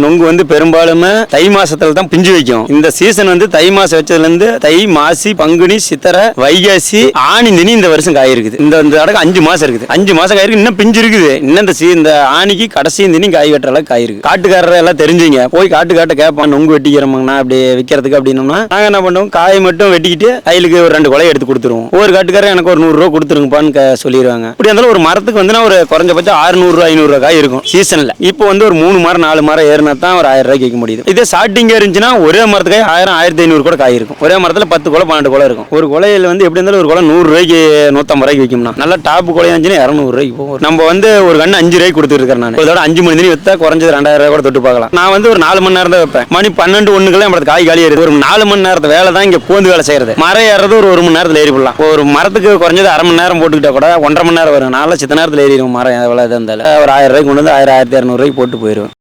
நொங்கு வந்து பெரும்பாலும் தை மாசத்துல தான் பிஞ்சு வைக்கும். இந்த சீசன் வந்து தை மாசம் வச்சதுல இருந்து தை மாசி பங்குனி சித்தரை வைகாசி ஆணி தினி இந்த வருஷம் காய் இருக்குது இந்த இந்த அடக்கு அஞ்சு மாசம் இருக்குது. அஞ்சு மாசம் காய் இன்னும் பிஞ்சு இருக்குது இன்னும் இந்த இந்த ஆணிக்கு கடைசி தினி காய் வெட்டுற அளவுக்கு காய் இருக்கு காட்டுக்காரர் எல்லாம் தெரிஞ்சுங்க. போய் காட்டு காட்ட கேட்பான் நொங்கு வெட்டிக்கிறோம்னா அப்படி விற்கிறதுக்கு அப்படின்னோம்னா நாங்க என்ன பண்ணுவோம்? காய் மட்டும் வெட்டிக்கிட்டு கையிலுக்கு ஒரு ரெண்டு கொலை எடுத்து கொடுத்துருவோம். ஒவ்வொரு காட்டுக்காரர் எனக்கு ஒரு நூறு ரூபா கொடுத்துருங்கப்பான்னு சொல்லிடுவாங்க இப்படி இருந்தாலும் ஒரு மரத்துக்கு வந்து ஒரு குறைஞ்சபட்சம் ஆறுநூறு ஐநூறுரூவா ஐநூறு ரூபா காய் இருக்கும் சீசன்ல இப்போ வந்து ஒரு மூணு மரம் நாலு மரம் ஏறினா தான் ஒரு ஆயிரம் ரூபாய்க்கு விற்க முடியுது. இதே ஸ்டார்டிங் இருந்துச்சுன்னா ஒரே மரத்துக்கு ஆயிரம் ஆயிரத்தி ஐநூறு கூட காய் இருக்கும் ஒரே மரத்துல பத்து குலை பன்னெண்டு குலை இருக்கும். ஒரு குலையில வந்து எப்படி இருந்தாலும் ஒரு குலை நூறு ரூபாய்க்கு நூத்தம்பது ரூபாய்க்கு விற்கும்னா நல்லா டாப் குலையா இருந்துச்சுன்னா இரநூறு ரூபாய்க்கு போகும். நம்ம வந்து ஒரு கண்ணு அஞ்சு ரூபாய்க்கு கொடுத்துருக்கேன் நான். இதோட அஞ்சு மணி நேரம் வித்தா குறைஞ்சது ரெண்டாயிரம் ரூபாய் கூட தொட்டு பார்க்கலாம். நான் வந்து ஒரு நாலு மணி நேரம் தான் வைப்பேன். மணி பன்னெண்டு ஒன்றுக்கெல்லாம் நம்மளுக்கு காய் காலி ஏறுது ஒரு நாலு மணி நேரத்து வேலை தான் இங்க பூந்து வேலை செய்யறது. மரம் ஏறது ஒரு ஒரு மணி நேரத்துல ஏறி போடலாம். ஒரு மரத்துக்கு குறைஞ்சது அரை மணி நேரம் போட்டுக்கிட்டா கூட ஒன்றரை மணி நேரம் வரும். நாலு சித்த நேரத்தில் ஏறிடும் மரம். எவ்வளோ இருந்தாலும். ஒரு ஆயிரம் ரூபாய்க்கு கொண்டு வந்து ஆயிரம் ஆயிரத்தி இரநூறுவாய்க்கு போட்டு போயிடுவேன்.